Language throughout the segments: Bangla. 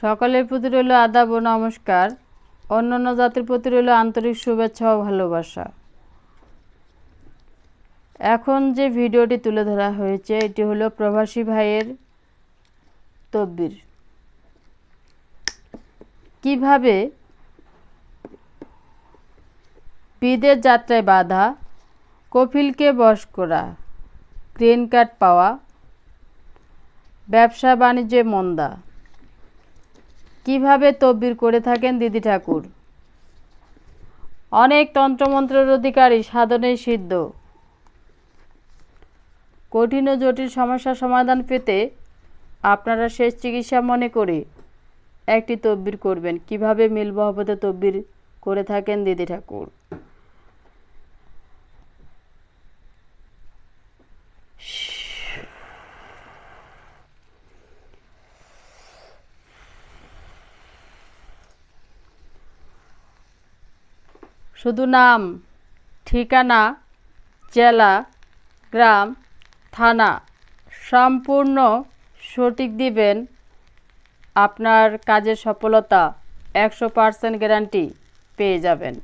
সকলের প্রতি রইল আদাব ও নমস্কার। অন্যান্য জাতির প্রতি রইল আন্তরিক শুভেচ্ছা ও ভালোবাসা। এখন যে ভিডিওটি তুলে ধরা হয়েছে, এটি হলো প্রবাসী ভাইয়ের তব্বির কীভাবে বিদের যাত্রায় বাধা কপিলকে বশ করা, গ্রিন কার্ড পাওয়া ব্যবসা বাণিজ্যে মন্দা কীভাবে তব্বির করে থাকেন দিদি ঠাকুর? অনেক তন্ত্রমন্ত্রের অধিকারী সাধনে সিদ্ধ। কঠিন ও জটিল সমস্যার সমাধান পেতে আপনারা শেষ চিকিৎসা মনে করে একটি তব্বির করবেন। কীভাবে মিল মহব্বতে তব্বির করে থাকেন দিদি ঠাকুর? শুধু নাম, ঠিকানা, জেলা, গ্রাম, থানা সম্পূর্ণ সঠিক দিবেন। আপনার কাজের সফলতা একশো পার্সেন্ট গ্যারান্টি পেয়ে যাবেন।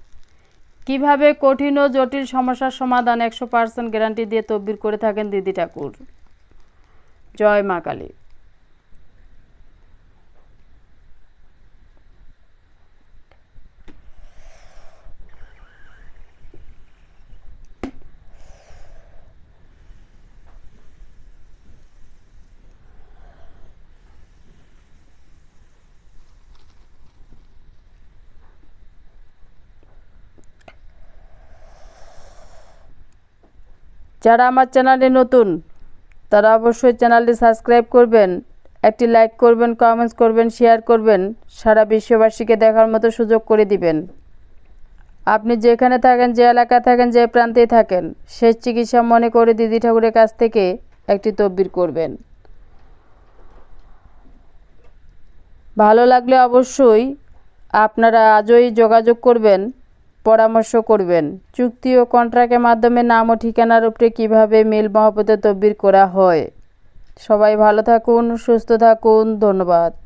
কীভাবে কঠিন ও জটিল সমস্যার সমাধান একশো পার্সেন্ট গ্যারান্টি দিয়ে তদবির করে থাকেন দিদি ঠাকুর? জয় মা কালী। যারা আমার চ্যানেলে নতুন, তারা অবশ্যই চ্যানেলটি সাবস্ক্রাইব করবেন, একটি লাইক করবেন কমেন্টস করবেন শেয়ার করবেন, সারা বিশ্ববাসীকে দেখার মতো সুযোগ করে দিবেন। আপনি যেখানে থাকেন, যে এলাকায় থাকেন, যে প্রান্তেই থাকেন, শেষ চিকিৎসা মনে করে দিদি ঠাকুরের কাছ থেকে একটি তব্বির করবেন। ভালো লাগলে অবশ্যই আপনারা আজই যোগাযোগ করবেন পরামর্শ করবেন। চুক্তি ও কন্ট্রাক্টের মাধ্যমে নাম ও ঠিকানার উপরে কীভাবে মেল মহাপতে তব্বির করা হয়? সবাই ভালো থাকুন, সুস্থ থাকুন, ধন্যবাদ।